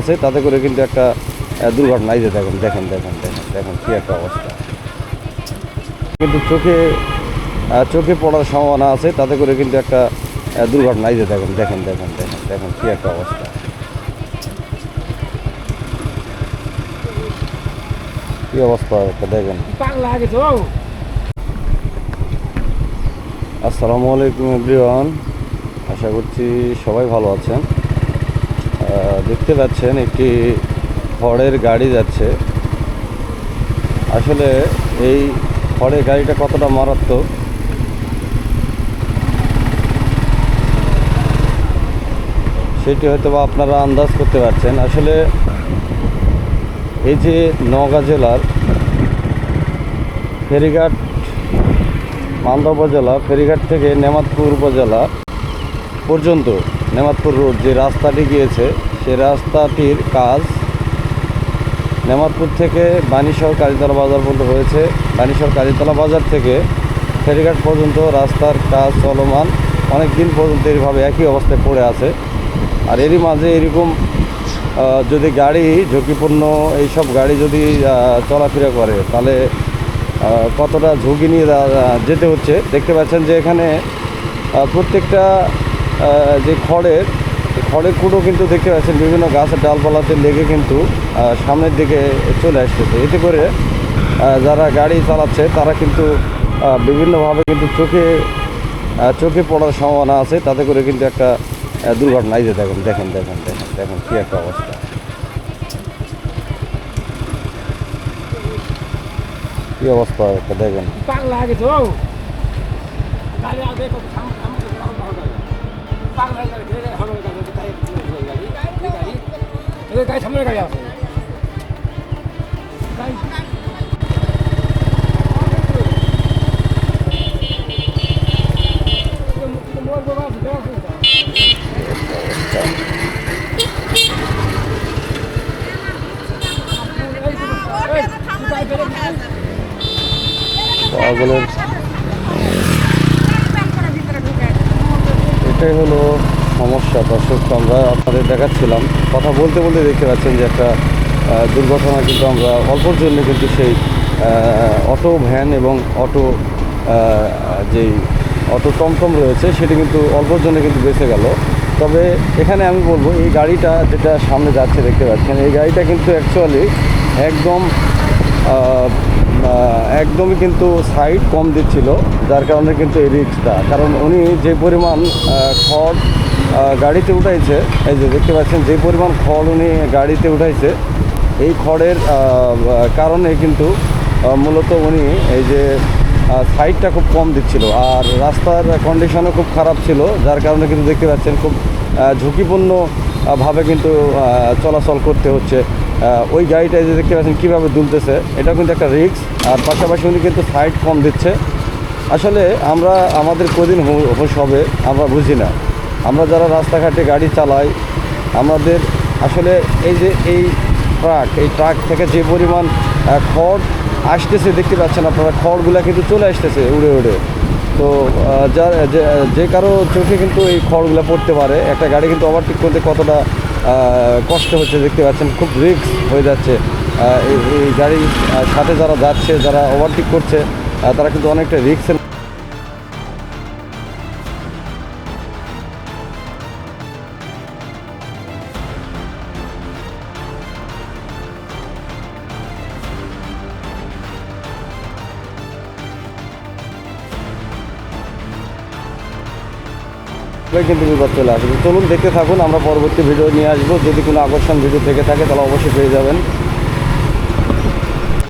আছে তাতে করে কিন্তু একটা দুর্ঘটনা এই যে দেখেন দেখেন দেখেন দেখেন দেখেন কি একটা অবস্থা। কিন্তু চোখে চোখে পড়ার সম্ভাবনা আছে তাতে করে কিন্তু একটা দুর্ঘটনা এই যে দেখেন দেখেন দেখেন দেখেন দেখেন কি একটা অবস্থা। কি অবস্থা একটা দেখেন। আসসালামু আলাইকুম এভরিওয়ান। আশা করছি সবাই ভালো আছেন। দেখতে পাচ্ছেন একটি খড়ের গাড়ি যাচ্ছে। আসলে এই খড়ের গাড়িটা কতটা মারাত্মক? সেটি হয়তো বা আপনারা আন্দাজ করতে পারছেন। আসলে এই যে নওগাঁ জেলার ফেরিঘাট মালদা উপজেলা, ফেরিঘাট থেকে নেমাতপুর উপজেলা পর্যন্ত নেমাতপুর রোড যে রাস্তাটি গিয়েছে, সে রাস্তাটির কাজ নেমাতপুর থেকে বাণীশহর কালীতলা বাজার পর্যন্ত হয়েছে। বাণীশহর কালীতলা বাজার থেকে ফেরিঘাট পর্যন্ত রাস্তার কাজ চলমান। অনেক দিন পর্যন্ত এইভাবে একই অবস্থায় পড়ে আছে। আর এরই মাঝে এরকম যদি গাড়ি, ঝুঁকিপূর্ণ এইসব গাড়ি যদি চলাফেরা করে, তাহলে কতটা ঝুঁকি নিয়ে যেতে হচ্ছে। দেখতে পাচ্ছেন যে এখানে প্রত্যেকটা যে খড়ের খড়ের কুটো কিন্তু দেখতে পাচ্ছেন, বিভিন্ন গাছের ডালপালাতে লেগে কিন্তু সামনের দিকে চলে আসতেছে। এতে করে যারা গাড়ি চালাচ্ছে, তারা কিন্তু বিভিন্নভাবে কিন্তু চোখে চোখে পড়ার সম্ভাবনা আছে। তাতে করে কিন্তু একটা দুর্ঘটনা। এই যে দেখেন দেখেন দেখেন দেখেন দেখেন কী একটা অবস্থা। কী অবস্থা? দেখেন। গাড়ি সামনে গাড়ি আছে পাগলের এটাই হলো সমস্যা। দর্শক আমরা আপনাদের দেখাচ্ছিলাম। কথা বলতে বলতে দেখতে পাচ্ছেন যে একটা দুর্ঘটনা কিন্তু আমরা অল্পর জন্য কিন্তু সেই অটো ভ্যান এবং অটো যেই অটো টমটম রয়েছে, সেটি কিন্তু অল্পর জন্য কিন্তু বেঁচে গেল। তবে এখানে আমি বলব, এই গাড়িটা যেটা সামনে যাচ্ছে দেখতে পাচ্ছেন, এই গাড়িটা কিন্তু অ্যাকচুয়ালি একদম একদমই কিন্তু সাইড কম দিচ্ছিল যার কারণে কিন্তু এই রিক্সটা কারণ উনি যে পরিমাণ খড় গাড়িতে উঠাইছে এই যে দেখতে পাচ্ছেন যে পরিমাণ খড় উনি গাড়িতে উঠাইছে এই খড়ের কারণে কিন্তু মূলত উনি এই যে সাইডটা খুব কম দিচ্ছিল। আর রাস্তার কন্ডিশনও খুব খারাপ ছিল যার কারণে কিন্তু দেখতে পাচ্ছেন খুব আহ, ঝুঁকিপূর্ণ আহ, ভাবে কিন্তু চলাচল করতে হচ্ছে। ওই গাড়িটা যে দেখতে পাচ্ছেন কীভাবে দুলতেছে এটা কিন্তু একটা রিস্ক আর পাশাপাশি উনি কিন্তু সাইড কম দিচ্ছে। আসলে আমরা, আমাদের কদিন হোশ হবে, আমরা বুঝি না। আমরা যারা রাস্তাঘাটে গাড়ি চালাই, আমাদের আসলে এই যে এই ট্রাক এই ট্রাক থেকে যে পরিমাণ খড় আসতেছে, দেখতে পাচ্ছেন আপনারা, খড়গুলো কিন্তু চলে আসতেছে উড়ে উড়ে। তো যার যে- কারও চোখে কিন্তু এই খড়গুলো পড়তে পারে, একটা গাড়ি কিন্তু ওভারটেক করতে কতটা কষ্ট হচ্ছে, দেখতে পাচ্ছেন, খুব রিক্স হয়ে যাচ্ছে। এই গাড়ির সাথে যারা যাচ্ছে, যারা ওভারটেক করছে তারা কিন্তু অনেকটা রিস্কের সবাই কিন্তু বিপদ চলে আসবে চলুন দেখতে থাকুন, আমরা পরবর্তী ভিডিও নিয়ে আসব। যদি কোনো আকর্ষণ ভিডিও থেকে থাকে, তাহলে অবশ্যই পেয়ে যাবেন।